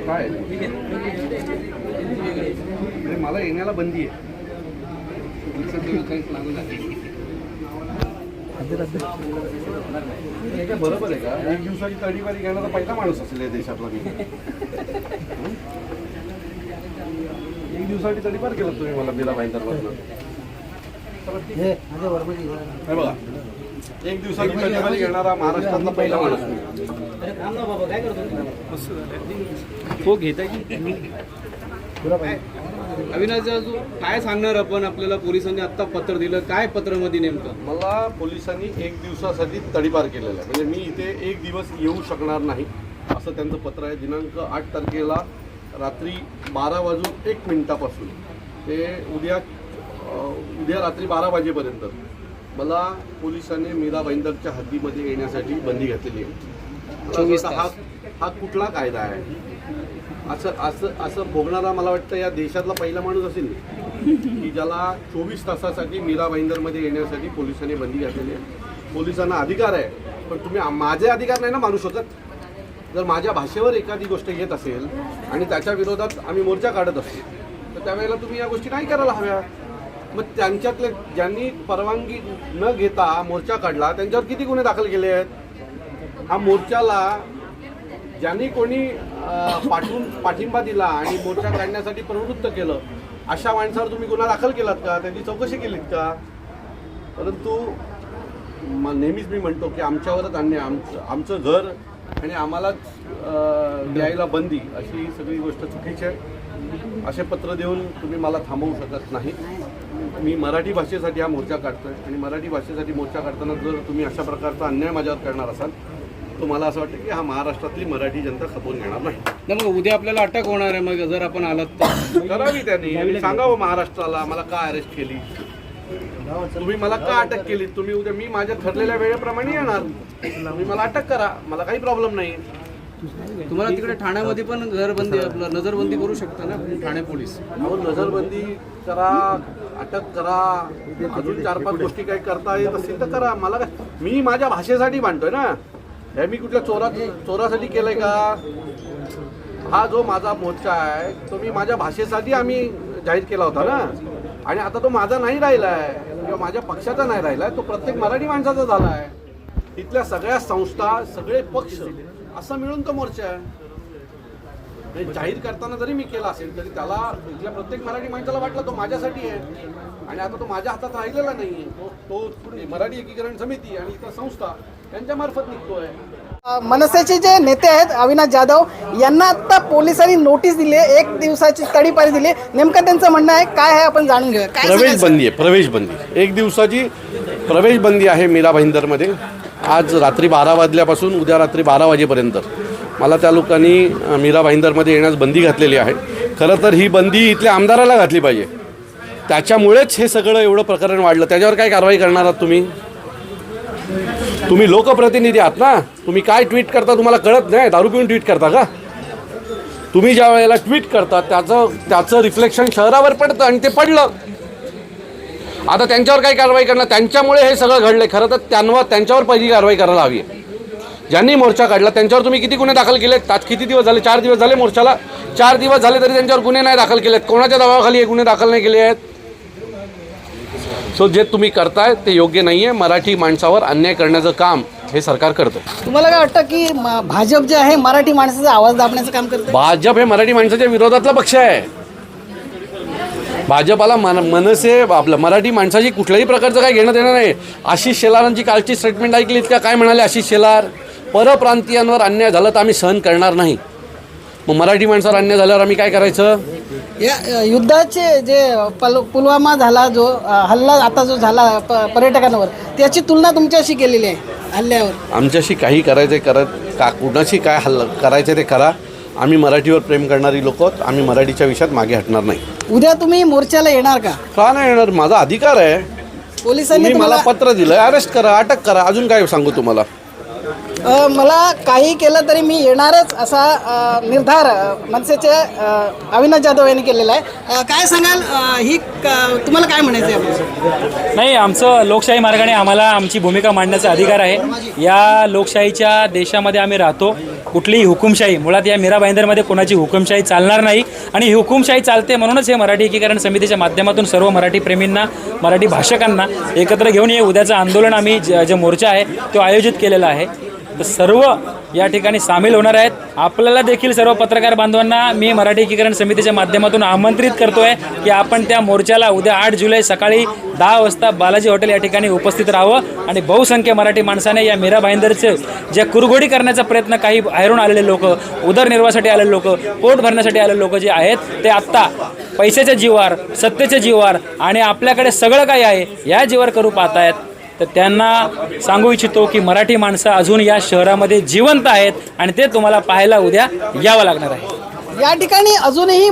काय? अरे मला येण्याला बंदी आहे. हे काय बरोबर आहे का? एक दिवसाची तडीवारी घेणारा पहिला माणूस असेल या देशातला मी. हं? एक दिवसाची तडीवार केलं तुम्ही मला बिला हे माझे वर्मजी हे बघा. एक दिवसाची घेणारा महाराष्ट्रातला पहिला माणूस मी. हो घेता की? अविनाश जाजू काय सांगणार आपण? आपल्याला पोलिसांनी आता पत्र दिलं. काय पत्रामध्ये नेमकं? मला पोलिसांनी एक दिवसासाठी तडीपार केलेला आहे. म्हणजे मी इथे एक दिवस येऊ शकणार नाही असं त्यांचं पत्र आहे. दिनांक आठ तारखेला रात्री बारा वाजून एक मिनिटापासून. ते उद्या अं, उद्या रात्री बारा वाजेपर्यंत. मला पोलिसांनी मीरा भाईंदरच्या हद्दीमध्ये येण्यासाठी बंदी घातलेली आहे. हा हा कुठला कायदा आहे? असं असं असं भोगणारा मला वाटतं या देशातला पहिला माणूस असेल. की ज्याला चोवीस तासासाठी मीरा भाईंदरमध्ये येण्यासाठी पोलिसांनी बंदी घातलेली आहे. पोलिसांना अधिकार आहे पण तुम्ही माझे अधिकार नाही ना मानू शकत. जर माझ्या भाषेवर एखादी गोष्ट येत असेल आणि त्याच्या विरोधात आम्ही मोर्चा काढत असतो तर त्यावेळेला तुम्ही या गोष्टी नाही करायला हव्या. मग त्यांच्यातले ज्यांनी परवानगी न घेता मोर्चा काढला त्यांच्यावर किती गुन्हे दाखल केले आहेत? हा मोर्चाला ज्यांनी कोणी पाठवून पाठिंबा दिला आणि मोर्चा काढण्यासाठी प्रवृत्त केलं अशा माणसावर तुम्ही गुन्हा दाखल केलात का? त्यांची चौकशी केलीत का? परंतु नेहमीच मी म्हणतो की आमच्यावरच आणणे आमचं आमचं घर आणि आम्हालाच द्यायला बंदी अशी सगळी गोष्ट चुकीची आहे. असे पत्र देऊन तुम्ही मला थांबवू शकत नाही. मी मराठी भाषेसाठी हा मोर्चा काढतोय आणि मराठी भाषेसाठी मोर्चा काढताना जर तुम्ही अशा प्रकारचा अन्याय माझ्यावर करणार असाल तर मला असं वाटतं की हा महाराष्ट्रातली मराठी जनता खपवून घेणार नाही. मग उद्या आपल्याला अटक होणार आहे मग जर आपण आलात तर. करावी त्यांनी. सांगावं महाराष्ट्राला मला का अरेस्ट केली? तुम्ही मला का अटक केली? तुम्ही उद्या मी माझ्या ठरलेल्या वेळेप्रमाणे येणार. तुम्ही मला अटक करा मला काही प्रॉब्लेम नाही तुम्हाला तिकडे ठाण्यामध्ये पण घरबंदी आपलं नजरबंदी करू शकता ना? ठाणे पोलीस. अहो नजरबंदी करा अटक करा अजून चार पाच गोष्टी काही करता येत असतील तर करा. मला काय मी माझ्या भाषेसाठी मांडतोय ना? हे मी कुठल्या चोरा चोरासाठी केलंय का? हा जो माझा मोर्चा आहे तो मी माझ्या भाषेसाठी आम्ही जाहीर केला होता ना? आणि आता तो माझा नाही राहिलाय किंवा माझ्या पक्षाचा नाही राहिलाय तो प्रत्येक मराठी माणसाचा झाला आहे इथल्या सगळ्या संस्था सगळे पक्ष असं मिळून तो मोर्चा आहे. म्हणजे जाहीर करताना जरी मी केला असेल तरी त्याला इथल्या प्रत्येक मराठी माणसाला वाटलं तो माझ्यासाठी आहे. आणि आता तो माझ्या हातात राहिलेला नाही तो तो मराठी एकीकरण समिती आणि इतर संस्था त्यांच्या मार्फत निघतोय. मनसेचे जे नेते आहेत अविनाश जाधव यांना आता पोलिसांनी नोटीस दिली आहे. एक दिवसाची तडीपारी दिली. नेमकं त्यांचं म्हणणं आहे काय आहे आपण जाणून घेऊया प्रवेश? बंदी आहे प्रवेश बंदी. एक दिवसाची प्रवेश बंदी आहे मीरा भाईंदरमध्ये. आज रात्री बारा वाजल्यापासून उद्या रात्री बारा वाजेपर्यंत. मला त्या लोकांनी मीरा भाईंदरमध्ये येण्यास बंदी घातलेली आहे. खरं तर ही बंदी इथल्या आमदाराला घातली पाहिजे. त्याच्यामुळेच हे सगळं एवढं प्रकरण वाढलं. त्याच्यावर काय कारवाई करणार आहात तुम्ही? तुम्ही लोकप्रतिनिधी आहात ना? तुम्ही काय ट्विट करता तुम्हाला कळत नाही? दारू पिऊन ट्विट करता का? तुम्ही ज्या वेळेला ट्विट करता त्याचं त्याचं रिफ्लेक्शन शहरावर पडतं आणि ते पडलं. आता त्यांच्यावर काय कारवाई करणार त्यांच्यामुळे हे सगळं घडलंय. खरं तर त्यांवर त्यांच्यावर पहिली कारवाई करायला हवी आहे. ज्यांनी मोर्चा काढला त्यांच्यावर तुम्ही किती गुन्हे दाखल केलेत? त्यात किती दिवस झाले? चार दिवस झाले मोर्चाला. चार दिवस झाले तरी त्यांच्यावर गुन्हे नाही दाखल केलेत. कोणाच्या दबावाखाली हे गुन्हे दाखल नाही केले आहेत? सो जे तुम्ही करताय ते योग्य नाही आहे मराठी माणसावर अन्याय करण्याचं काम हे सरकार करतं तुम्हाला काय वाटतं की म- भाजप जे आहे मराठी माणसाचा आवाज दाबण्याचं काम करतं भाजप हे मराठी माणसाच्या विरोधातला पक्ष आहे. भाजपाला मन मनसे आपलं मराठी माणसाची कुठल्याही प्रकारचं काय घेणं देणं नाही. आशिष शेलारांची कालची स्टेटमेंट ऐकलीत का काय म्हणाले आशिष शेलार? परप्रांतीयांवर अन्याय झाला तर आम्ही सहन करणार नाही. मग मराठी माणसावर अन्याय झाल्यावर आम्ही काय करायचं? या युद्धाचे जे पल पुलवामा झाला जो हल्ला आता जो झाला प पर्यटकांवर त्याची तुलना तुमच्याशी केलेली आहे हल्ल्यावर. आमच्याशी काही करायचं करत का कुणाशी काय हल्ल करायचं ते करा. आम्ही मराठीवर प्रेम करणारी लोक आहोत. आम्ही मराठीच्या विषयात मागे हटणार नाही. उद्या तुम्ही मोर्चाला येणार का? का नाही येणार? माझा अधिकार आहे. पोलिसांनी तुम्ही मला तुम्हाला पत्र दिलं अरेस्ट करा अटक करा. अजून काय सांगू तुम्हाला? अ, मला काही केलं तरी मी येणारच असा अ, निर्धार अ, मनसेचे अ, अविनाश जाधव यांनी केलेला आहे. अ, काय सांगाल? अ, ही क- तुम्हाला काय म्हणायचं आहे? नाही आमचं लोकशाही मार्गाने आम्हाला आमची भूमिका मांडण्याचा अधिकार आहे. या लोकशाहीच्या देशामध्ये आम्ही राहतो. कुठलीही हुकुमशाही मुळात या मीरा भाईंदरमध्ये कोणाची हुकुमशाही चालणार नाही. आणि ही हुकुमशाही चालते म्हणूनच हे मराठी एकीकरण समितीच्या माध्यमातून सर्व मराठी प्रेमींना मराठी भाषकांना एकत्र घेऊन हे उद्याचं आंदोलन आम्ही जे मोर्चा आहे तो आयोजित केलेला आहे. तर सर्व या ठिकाणी सामील होणार आहेत. आपल्याला देखील सर्व पत्रकार बांधवांना मी मराठी एकीकरण समितीच्या माध्यमातून आमंत्रित करतोय की आपण त्या मोर्चाला उद्या आठ जुलै सकाळी दहा वाजता बालाजी हॉटेल या ठिकाणी उपस्थित राहावं. आणि बहुसंख्य मराठी माणसाने या मीरा भाईंदरचे जे कुरघोडी करण्याचा प्रयत्न काही बाहेरून आलेले लोक उदरनिर्वाहासाठी आलेले लोक पोट भरण्यासाठी आलेले लोक जे आहेत ते आत्ता पैशाच्या जीवार सत्तेच्या जीवार आणि आपल्याकडे सगळं काही आहे या जीवार करू पाहतायत. तर त्यांना सांगू इच्छितो की मराठी माणसं अजून या शहरामध्ये जिवंत आहेत आणि ते तुम्हाला पाहायला उद्या यावं लागणार आहे. या ठिकाणी अजूनही